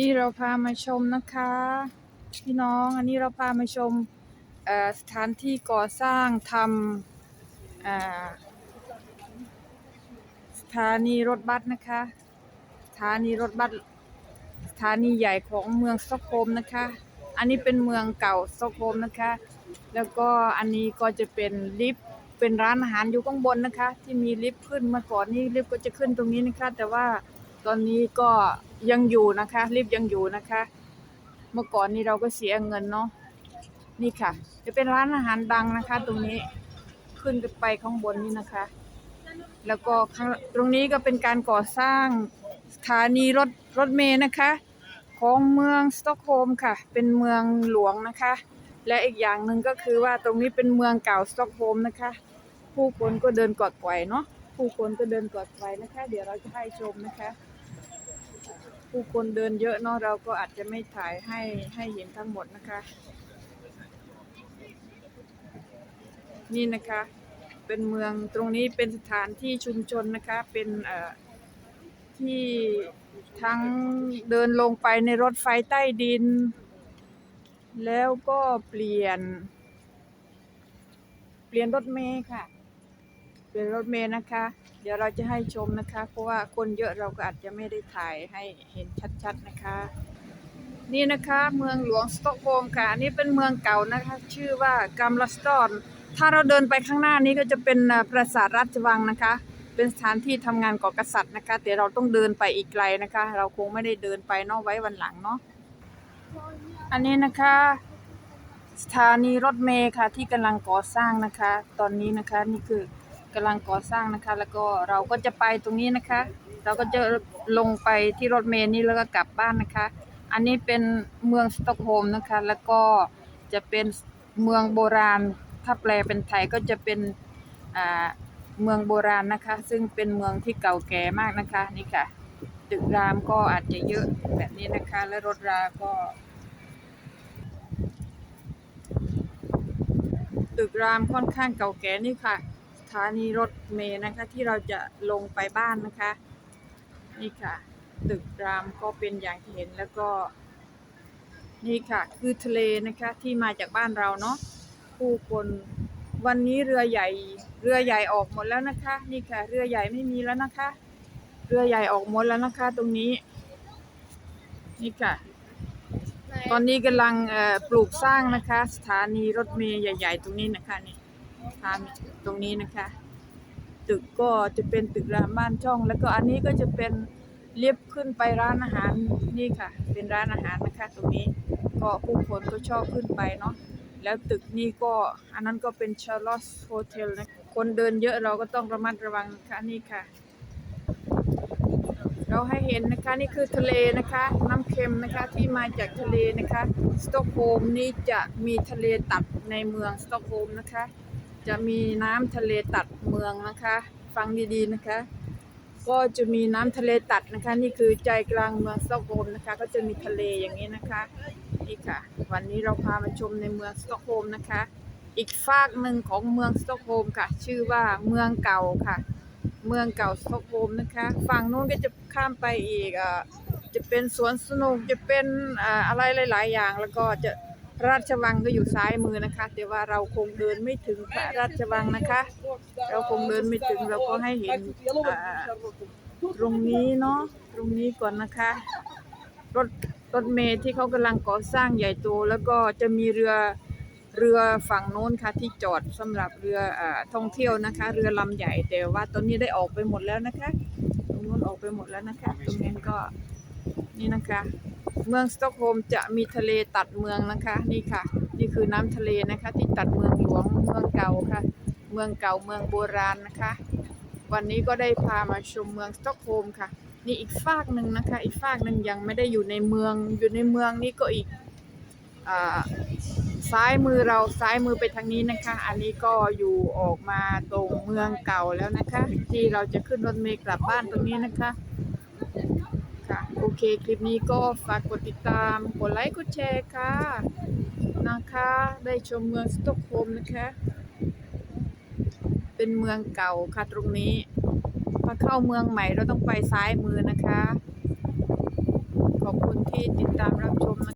นี่เราพามาชมนะคะ พี่น้องอันนี้เราพามาชมสถานที่ก่อสร้างทำสถานีรถบัสนะคะ สถานีรถบัสสถานีใหญ่ของเมืองสตอกโฮมนะคะ อันนี้เป็นเมืองเก่าสตอกโฮมนะคะ แล้วก็อันนี้ก็จะเป็นลิฟต์เป็นร้านอาหารอยู่ข้างบนนะคะ ที่มีลิฟต์ขึ้นมาก่อนนี่ลิฟต์ก็จะขึ้นตรงนี้นะคะ แต่ว่า ตอนนี้ก็ยังอยู่นะคะลิฟต์ยังอยู่นะคะ เมื่อก่อนนี้เราก็เสียเงินเนาะนี่ค่ะ จะเป็นร้านอาหารดังนะคะ ตรงนี้ขึ้นไปข้างบนนี่นะคะ แล้วก็ตรงนี้ก็เป็นการก่อสร้างสถานีรถรถเมล์นะคะ ของเมืองสตอกโฮล์มค่ะ เป็นเมืองหลวงนะคะ และอีกอย่างหนึ่งก็คือว่าตรงนี้เป็นเมืองเก่าสตอกโฮล์มนะคะ ผู้คนก็เดินกอดไกวเนาะผู้คนก็เดินกอดไกวนะคะ เดี๋ยวเราจะให้ชมนะคะ ผู้คนเดินเยอะเนาะเราก็อาจจะไม่ถ่ายให้ให้เห็นทั้งหมดนะคะ นี่นะคะ เป็นเมืองตรงนี้เป็นสถานที่ชุมชนนะคะ เป็นเอ่อที่ทั้งเดินลงไปในรถไฟใต้ดิน แล้วก็เปลี่ยน เปลี่ยนรถเมล์ค่ะ เปลี่ยนรถเมล์นะคะ เดี๋ยวเราจะให้ชมนะคะ เพราะว่าคนเยอะเราก็อาจจะไม่ได้ถ่ายให้เห็นชัดๆนะคะ นี่นะคะเมืองหลวงสต็อกโฮล์มค่ะอันนี้เป็นเมืองเก่านะคะ ชื่อว่ากัมลสตอน ถ้าเราเดินไปข้างหน้านี้ก็จะเป็นปราสาทราชวังนะคะ เป็นสถานที่ทำงานของกษัตริย์นะคะแต่เราต้องเดินไปอีกไกลนะคะ เราคงไม่ได้เดินไปนอกไว้วันหลังเนาะอันนี้นะคะสถานีรถเมล์ค่ะที่กำลังก่อสร้างนะคะ ตอนนี้นะคะนี่คือ กำลังก่อสร้างนะคะ แล้วก็เราก็จะไปตรงนี้นะคะ เราก็จะลงไปที่รถเมล์นี้แล้วก็กลับบ้านนะคะ อันนี้เป็นเมืองสต็อกโฮล์มนะคะ แล้วก็จะเป็นเมืองโบราณ ถ้าแปลเป็นไทยก็จะเป็นเมืองโบราณนะคะ ซึ่งเป็นเมืองที่เก่าแก่มากนะคะนี่ค่ะตึกรามก็อาจจะเยอะแบบนี้นะคะ และรถราก็ ตึกรามค่อนข้างเก่าแก่นี่ค่ะ ถานีรถเมล์นะคะ ที่เราจะลงไปบ้านนะคะ นี่ค่ะ ตึกรามก็เป็นอย่างที่เห็นแล้วก็ นี่ค่ะ คือทะเลนะคะที่มาจากบ้านเราเนาะผู้คนวันนี้เรือใหญ่เรือใหญ่ออกหมดแล้วนะคะ นี่ค่ะ เรือใหญ่ไม่มีแล้วนะคะ เรือใหญ่ออกหมดแล้วนะคะ ตรงนี้ นี่ค่ะ ตอนนี้กำลังปลูกสร้างนะคะ สถานีรถเมล์ใหญ่ ๆ ตรงนี้นะคะนี่ สถานีตรงนี้นะคะ ตึกก็จะเป็นตึกรามบ้านช่อง แล้วก็อันนี้ก็จะเป็นเลียบขึ้นไปร้านอาหารนี่ค่ะ เป็นร้านอาหารนะคะตรงนี้ก็ผู้คนก็ชอบขึ้นไปเนาะแล้วตึกนี้ก็อันนั้นก็เป็นชาร์ลอตโฮเทลนะคนเดินเยอะเราก็ต้องระมัดระวังนะคะนี่ค่ะ เราให้เห็นนะคะนี่คือทะเลนะคะ น้ำเค็มนะคะที่มาจากทะเลนะคะ สตอกโฮล์มนี่จะมีทะเลตัดในเมืองสตอกโฮล์มนะคะ จะมีน้ำทะเลตัดเมืองนะคะ ฟังดีๆนะคะ ก็จะมีน้ำทะเลตัดนะคะ นี่คือใจกลางเมืองสตอกโฮล์มนะคะ ก็จะมีทะเลอย่างนี้นะคะนี่ค่ะ วันนี้เราพามาชมในเมืองสตอกโฮล์มนะคะ อีกฝากหนึ่งของเมืองสตอกโฮล์มค่ะ ชื่อว่าเมืองเก่าค่ะ เมืองเก่าสตอกโฮล์มนะคะ ฝั่งนู้นก็จะข้ามไปอีกอ่าจะเป็นสวนสนุกจะเป็นอ่าอะไรหลาย ๆ อย่างแล้วก็จะ ราชวังก็อยู่ซ้ายมือนะคะ แต่ว่าเราคงเดินไม่ถึงพระราชวังนะคะ เราคงเดินไม่ถึงเราก็ให้เห็นตรงนี้เนาะตรงนี้ก่อนนะคะ รถรถเมล์ที่เขากำลังก่อสร้างใหญ่โตแล้วก็จะมีเรือเรือฝั่งโน้นค่ะที่จอดสำหรับเรืออท่องเที่ยวนะคะ เรือลำใหญ่แต่ว่าตอนนี้ได้ออกไปหมดแล้วนะคะ ตรงนู้นออกไปหมดแล้วนะคะ ตรงนี้ก็นี่นะคะ เมืองสตอกโฮล์มจะมีทะเลตัดเมืองนะคะ นี่ค่ะ นี่คือน้ำทะเลนะคะ ที่ตัดเมืองหลวงเมืองเก่าค่ะ เมืองเก่าเมืองโบราณนะคะ วันนี้ก็ได้พามาชมเมืองสตอกโฮล์มค่ะ นี่อีกฝากหนึ่งนะคะ อีกฝากหนึ่งยังไม่ได้อยู่ในเมืองอยู่ในเมืองนี่ก็อีกอ่าซ้ายมือเราซ้ายมือไปทางนี้นะคะ อันนี้ก็อยู่ออกมาตรงเมืองเก่าแล้วนะคะ ที่เราจะขึ้นรถเมล์กลับบ้านตรงนี้นะคะ เค คลิปนี้ก็ฝากกดติดตาม กดไลค์ กดแชร์ค่ะ นะคะ ได้ชมเมืองสตอกโฮล์มนะคะ เป็นเมืองเก่าค่ะตรงนี้ ถ้าเข้าเมืองใหม่เราต้องไปซ้ายมือนะคะ ขอบคุณคุณที่ติดตามรับชมนะคะ